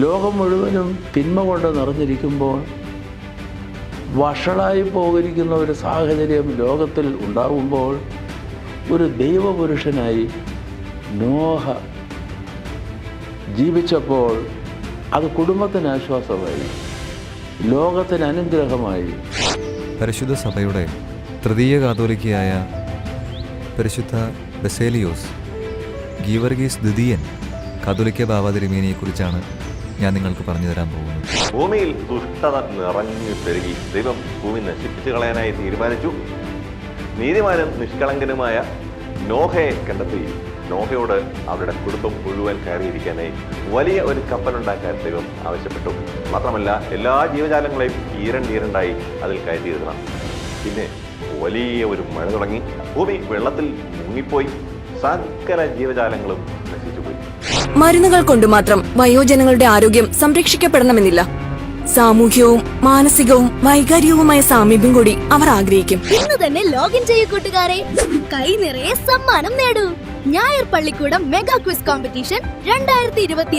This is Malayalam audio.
ലോകം മുഴുവനും തിന്മ കൊണ്ട് നിറഞ്ഞിരിക്കുമ്പോൾ വഷളായി പോകരിക്കുന്ന ഒരു സാഹചര്യം ലോകത്തിൽ ഉണ്ടാകുമ്പോൾ ഒരു ദൈവപുരുഷനായി നോഹ ജീവിച്ചപ്പോൾ അത് കുടുംബത്തിന് ആശ്വാസമായി ലോകത്തിന് അനുഗ്രഹമായി പരിശുദ്ധ സഭയുടെ തൃതീയ കാതോലിക്കയായ പരിശുദ്ധ ബസേലിയോസ് ഗീവർഗീസ് ദ്വിതീയൻ കാതോലിക്ക ബാബ തിരുമേനിയെക്കുറിച്ചാണ് ഞാൻ നിങ്ങൾക്ക് പറഞ്ഞു തരാൻ പോകുന്നു ഭൂമിയിൽ ദുഷ്ടത നിറഞ്ഞു പെരുകി ദൈവം ഭൂമി നശിപ്പിച്ചു കളയാനായി തീരുമാനിച്ചു. നീതിമാനും നിഷ്കളങ്കനുമായ നോഹയെ കണ്ടെത്തി. നോഹയോട് അവരുടെ കുടുംബം മുഴുവൻ കയറിയിരിക്കാനായി വലിയ ഒരു കപ്പലുണ്ടാക്കാൻ ദൈവം ആവശ്യപ്പെട്ടു. മാത്രമല്ല എല്ലാ ജീവജാലങ്ങളെയും ഈരണ്ട് ഈരണ്ടായി അതിൽ കയറ്റിയിരുന്ന പിന്നെ വലിയ ഒരു മഴ തുടങ്ങി. ഭൂമി വെള്ളത്തിൽ മുങ്ങിപ്പോയി. സകല ജീവജാലങ്ങളും നശിച്ചുപോയി മരുന്നുകൾ കൊണ്ട് മാത്രം വയോജനങ്ങളുടെ ആരോഗ്യം സംരക്ഷിക്കപ്പെടണമെന്നില്ല. സാമൂഹ്യവും മാനസികവും വൈകാരികവുമായ സാമീപ്യം കൂടി അവർ ആഗ്രഹിക്കും. ഇന്ന് തന്നെ ലോഗിൻ ചെയ്യൂ കൂട്ടുകാരെ. കൈ നിറയെ സമ്മാനം നേടൂ. ഞായർ പള്ളിക്കൂടം മെഗാ ക്വിസ് കോമ്പറ്റീഷൻ രണ്ടായിരത്തി ഇരുപത്തി